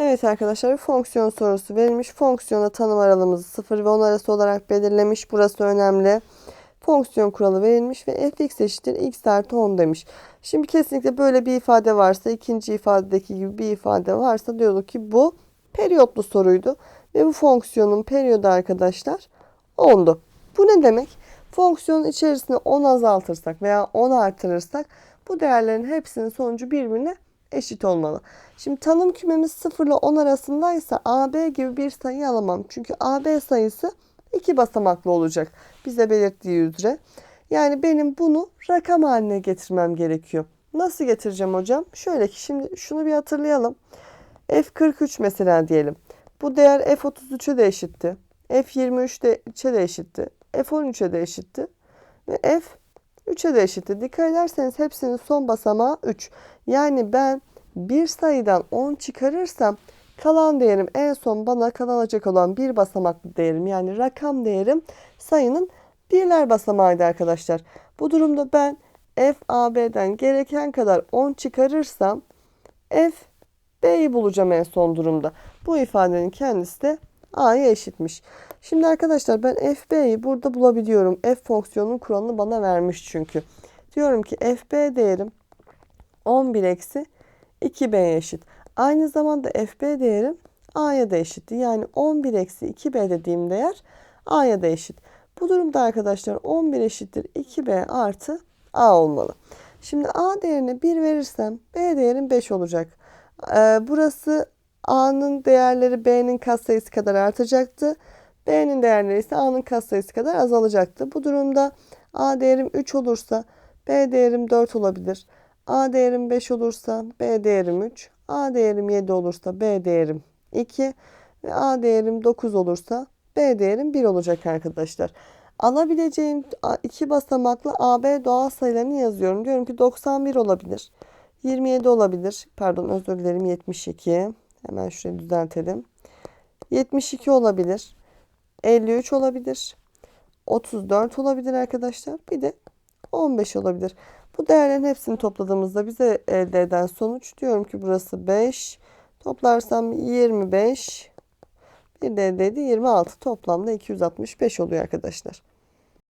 Evet arkadaşlar fonksiyon sorusu verilmiş. Fonksiyona tanım aralığımızı 0 ve 10 arası olarak belirlemiş. Burası önemli. Fonksiyon kuralı verilmiş ve fx eşittir x artı 10 demiş. Şimdi kesinlikle böyle bir ifade varsa ikinci ifadedeki gibi bir ifade varsa diyorduk ki bu periyotlu soruydu. Ve bu fonksiyonun periyodu arkadaşlar 10'du. Bu ne demek? Fonksiyonun içerisine 10 azaltırsak veya 10 artırırsak bu değerlerin hepsinin sonucu birbirine eşit olmalı. Şimdi tanım kümemiz 0 ile 10 arasındaysa AB gibi bir sayı alamam. Çünkü AB sayısı iki basamaklı olacak. Bize belirttiği üzere. Yani benim bunu rakam haline getirmem gerekiyor. Nasıl getireceğim hocam? Şöyle ki şimdi şunu bir hatırlayalım. F43 mesela diyelim. Bu değer F33'e de eşitti. F23'e de eşitti. F13'e de eşitti. Ve F 3'e de eşitti. Dikkat ederseniz hepsinin son basamağı 3. Yani ben bir sayıdan 10 çıkarırsam kalan değerim en son bana kalacak olan bir basamaklı değerim yani rakam değerim sayının birler basamağıydı arkadaşlar. Bu durumda ben f ab'den gereken kadar 10 çıkarırsam f b'yi bulacağım en son durumda. Bu ifadenin kendisi de a'ya eşitmiş. Şimdi arkadaşlar ben fb'yi burada bulabiliyorum. f fonksiyonunun kuralını bana vermiş çünkü. Diyorum ki fb değerim 11 eksi 2b eşit. Aynı zamanda fb değerim a'ya da eşitti. Yani 11 eksi 2b dediğim değer a'ya da eşit. Bu durumda arkadaşlar 11 eşittir 2b artı a olmalı. Şimdi a değerine 1 verirsem b değerim 5 olacak. Ee, burası a'nın değerleri b'nin katsayısı kadar artacaktı. b'nin değerleri ise a'nın katsayısı kadar azalacaktı. Bu durumda a değerim 3 olursa b değerim 4 olabilir. A değerim 5 olursa B değerim 3. A değerim 7 olursa B değerim 2. Ve A değerim 9 olursa B değerim 1 olacak arkadaşlar. Alabileceğim iki basamaklı AB doğal sayılarını yazıyorum. Diyorum ki 91 olabilir. 27 olabilir. Pardon özür dilerim 72. Hemen şurayı düzeltelim. 72 olabilir. 53 olabilir. 34 olabilir arkadaşlar. Bir de 15 olabilir. Bu değerlerin hepsini topladığımızda bize elde eden sonuç diyorum ki burası 5. Toplarsam 25. Bir de elde 26. Toplamda 265 oluyor arkadaşlar.